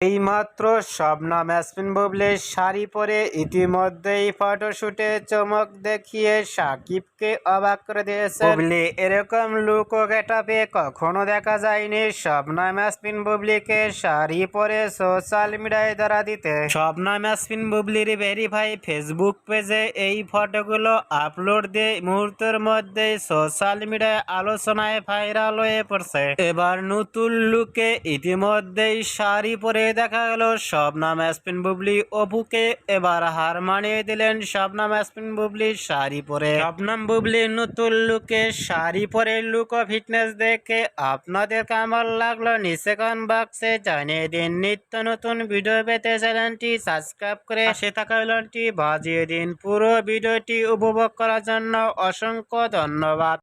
এইমাত্র শবনম ইয়াসমিন বুবলির শাড়ি পরে ইতিমধ্যেই ফটোশুটে চমক দেখিয়ে সাকিবকে অবাক করে দিয়েছে বুবলি এরকম লুক ও গেটাপে কখনো দেখা যায়নি শবনম ইয়াসমিন বুবলিকে শাড়ি পরে সোশ্যাল মিডিয়ায় ধরা দিতে। শবনম ইয়াসমিন বুবলির ভেরিফাই ফেসবুক পেজে এই ফটোগুলো আপলোড দিয়ে মুহূর্তের মধ্যেই সোশ্যাল মিডিয়ায় আলোচনায় ভাইরাল হয়ে পড়ছে। এবার নতুন লুকে ইতিমধ্যেই শাড়ি পরে দেখা গেল, শবনাম অ্যাসপিন বুবলি অপুকে এবার হার মানিয়ে দিলেন শবনাম অ্যাসপিন বুবলি শাড়ি পরে। শবনাম বুবলি নতুন লুকে শাড়ি পরে লুক ও ফিটনেস দেখে আপনাদের কেমন লাগল? নিচে কমেন্ট বক্সে জানিয়ে দিন। নিত্য নতুন ভিডিও পেতে চ্যানেলটি সাবস্ক্রাইব করে সে থাকা বাজিয়ে দিন। পুরো ভিডিওটি উপভোগ করার জন্য অসংখ্য ধন্যবাদ।